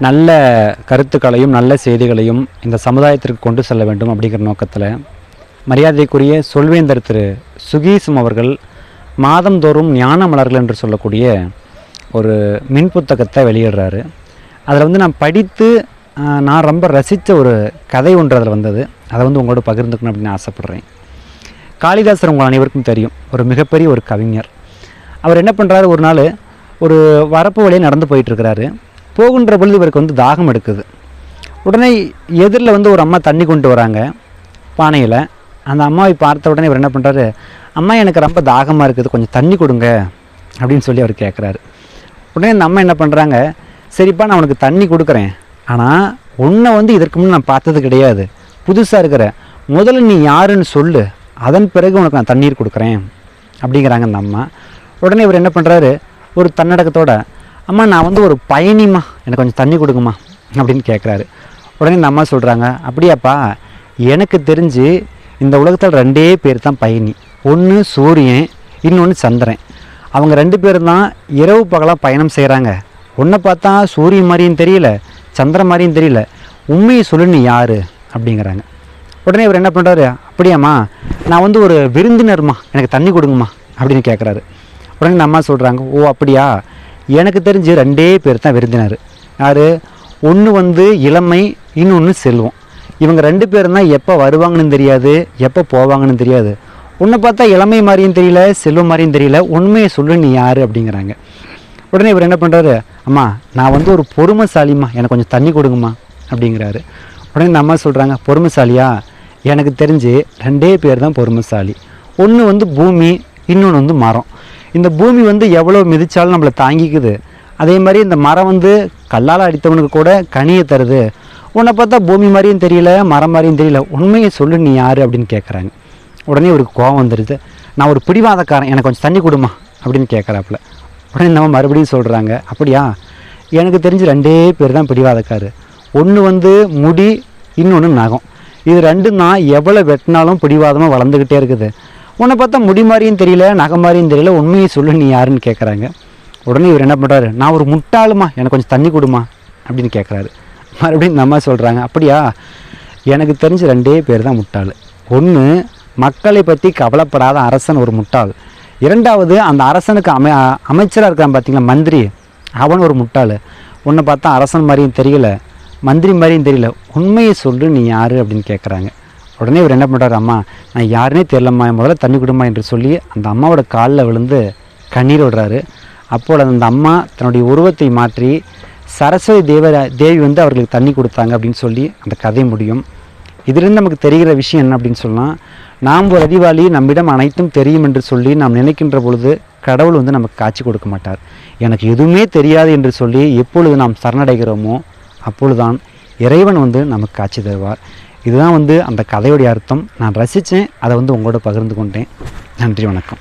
நல்ல கருத்துக்களையும் நல்ல செய்திகளையும் இந்த சமுதாயத்திற்கு கொண்டு செல்ல வேண்டும் அப்படிங்கிற நோக்கத்தில் மரியாதைக்குரிய சொல்வேந்தர் திரு சுகீசும் அவர்கள் மாதந்தோறும் ஞான மலர்கள் என்று சொல்லக்கூடிய ஒரு மின் புத்தகத்தை வெளியிடுறாரு. அதில் வந்து நான் படித்து நான் ரொம்ப ரசித்த ஒரு கதை ஒன்று அதில் வந்தது. அதை வந்து உங்களோட பகிர்ந்துக்கணும் அப்படின்னு ஆசைப்பட்றேன். காளிதாசர் உங்கள் அனைவருக்கும் தெரியும் ஒரு மிகப்பெரிய ஒரு கவிஞர். அவர் என்ன பண்ணுறாரு ஒரு நாள் ஒரு வரப்பு வழியே நடந்து போயிட்டுருக்கிறாரு போகின்ற பொழுது இவருக்கு வந்து தாகம் எடுக்குது. உடனே எதிரில் வந்து ஒரு அம்மா தண்ணி கொண்டு வராங்க பானையில். அந்த அம்மாவை பார்த்த உடனே இவர் என்ன பண்ணுறாரு அம்மா எனக்கு ரொம்ப தாகமாக இருக்குது கொஞ்சம் தண்ணி கொடுங்க அப்படின்னு சொல்லி அவர் கேட்குறாரு உடனே அந்த அம்மா என்ன பண்ணுறாங்க சரிப்பா நான் உனக்கு தண்ணி கொடுக்குறேன். ஆனால் உன்னை வந்து இதற்கு முன்னே நான் பார்த்தது கிடையாது. புதுசாக இருக்கிற முதல்ல நீ யாருன்னு சொல்லு. அதன் பிறகு உனக்கு நான் தண்ணீர் கொடுக்குறேன் அப்படிங்கிறாங்க அந்த அம்மா. உடனே இவர் என்ன பண்ணுறாரு ஒரு தன்னடக்கத்தோட அம்மா நான் வந்து ஒரு பயணிம்மா. எனக்கு கொஞ்சம் தண்ணி கொடுங்கம்மா அப்படின்னு கேட்குறாரு உடனே இந்த அம்மா சொல்கிறாங்க அப்படியாப்பா எனக்கு தெரிஞ்சு இந்த உலகத்தில் ரெண்டே பேர் தான் பயணி. ஒன்று சூரியன் இன்னொன்று சந்திரன். அவங்க ரெண்டு பேரும் தான் இரவு பகலாக பயணம் செய்கிறாங்க ஒன்றை பார்த்தா சூரியன் மாதிரியும் தெரியல சந்திரன் மாதிரியும் தெரியல. உண்மையை சொல்லு நீ யார்? அப்படிங்கிறாங்க. உடனே இவர் என்ன பண்ணுறாரு அப்படியாம்மா நான் வந்து ஒரு விருந்தினர்மா எனக்கு தண்ணி கொடுங்கம்மா. அப்படின்னு கேட்குறாரு உடனே நம்ம அம்மா சொல்கிறாங்க ஓ அப்படியா? எனக்கு தெரிஞ்சு ரெண்டே பேர் தான் விருந்தினர். யார்? ஒன்று வந்து இளமை இன்னொன்று செல்வம். இவங்க ரெண்டு பேரும் தான் எப்போ வருவாங்கன்னு தெரியாது எப்போ போவாங்கன்னு தெரியாது. உன்னை பார்த்தா இளமை மாதிரியும் தெரியல செல்வம் மாதிரியும் தெரியல உண்மையை சொல்லு நீ யார் அப்படிங்கிறாங்க. உடனே இவர் என்ன பண்ணுறாரு அம்மா நான் வந்து ஒரு பொறுமைசாலிம்மா எனக்கு கொஞ்சம் தண்ணி கொடுங்கம்மா அப்படிங்கிறாரு. உடனே இந்த அம்மா சொல்கிறாங்க பொறுமைசாலியா? எனக்கு தெரிஞ்சு ரெண்டே பேர் தான் பொறுமைசாலி. ஒன்று வந்து பூமி இன்னொன்று வந்து மரம். இந்த பூமி வந்து எவ்வளோ மிதித்தாலும் நம்மளை தாங்கிக்குது. அதே மாதிரி இந்த மரம் வந்து கல்லால் அடித்தவனுக்கு கூட கனியை தருது. உன்னை பார்த்தா பூமி மாதிரியும் தெரியல மரம் மாதிரியும் தெரியல. உண்மையை சொல்லு நீ யார் அப்படின்னு கேட்குறாங்க உடனே இவருக்கு கோவம் வந்துடுது நான் ஒரு பிடிவாதக்காரன் எனக்கு கொஞ்சம் தண்ணி கொடுமா அப்படின்னு கேட்குறாப்புல உடனே நம்ம மறுபடியும் சொல்கிறாங்க அப்படியா? எனக்கு தெரிஞ்சு ரெண்டே பேர் தான் பிடிவாதக்காரு. ஒன்று வந்து முடி இன்னொன்று நகம். இது ரெண்டும் தான் எவ்வளோ வெட்டினாலும் பிடிவாதமாக வளர்ந்துக்கிட்டே இருக்குது. உன்னை பார்த்தா முடி மாதிரியும் தெரியல நகை மாதிரியும் தெரியல உண்மையை சொல்லு நீ யாருன்னு கேட்குறாங்க உடனே இவர் என்ன பண்ணுறாரு நான் ஒரு முட்டாளுமா? எனக்கு கொஞ்சம் தண்ணி கொடுமா? அப்படின்னு கேட்குறாரு மறுபடியும் இந்த அம்மா சொல்கிறாங்க அப்படியா? எனக்கு தெரிஞ்ச ரெண்டே பேர் தான் முட்டாள். ஒன்று மக்களை பற்றி கவலைப்படாத அரசன் ஒரு முட்டாள். இரண்டாவது அந்த அரசனுக்கு அமை அமைச்சராக இருக்கான் பார்த்தீங்களா மந்திரி. அவன் ஒரு முட்டாள். உன்னை பார்த்தா அரசன் மாதிரியும் தெரியல மந்திரி மாதிரியும் தெரியல. உண்மையை சொல்லு நீ யார்? அப்படின்னு கேட்குறாங்க உடனே இவர் என்ன பண்ணுறாரு அம்மா நான் யாருனே தெரியலம்மா முதல்ல தண்ணி கொடுமா என்று சொல்லி அந்த அம்மாவோட காலில் விழுந்து கண்ணீர் விடுறாரு. அப்போது அந்த அம்மா தன்னுடைய உருவத்தை மாற்றி சரஸ்வதி தேவ தேவி வந்து அவர்களுக்கு தண்ணி கொடுத்தாங்க அப்படின்னு சொல்லி அந்த கதை முடியும். இதிலிருந்து நமக்கு தெரிகிற விஷயம் என்ன அப்படின்னு சொன்னால் நாம் ஒரு அறிவாளி நம்மிடம் அனைத்தும் தெரியும் என்று சொல்லி நாம் நினைக்கின்ற பொழுது கடவுள் வந்து நமக்கு காட்சி கொடுக்க மாட்டார். எனக்கு எதுவுமே தெரியாது என்று சொல்லி எப்பொழுது நாம் சரணடைகிறோமோ அப்பொழுதுதான் இறைவன் வந்து நமக்கு காட்சி தருவார். இதுதான் வந்து அந்த கதையுடைய அர்த்தம். நான் ரசித்தேன் அதை வந்து உங்களோட பகிர்ந்து கொண்டேன். நன்றி வணக்கம்.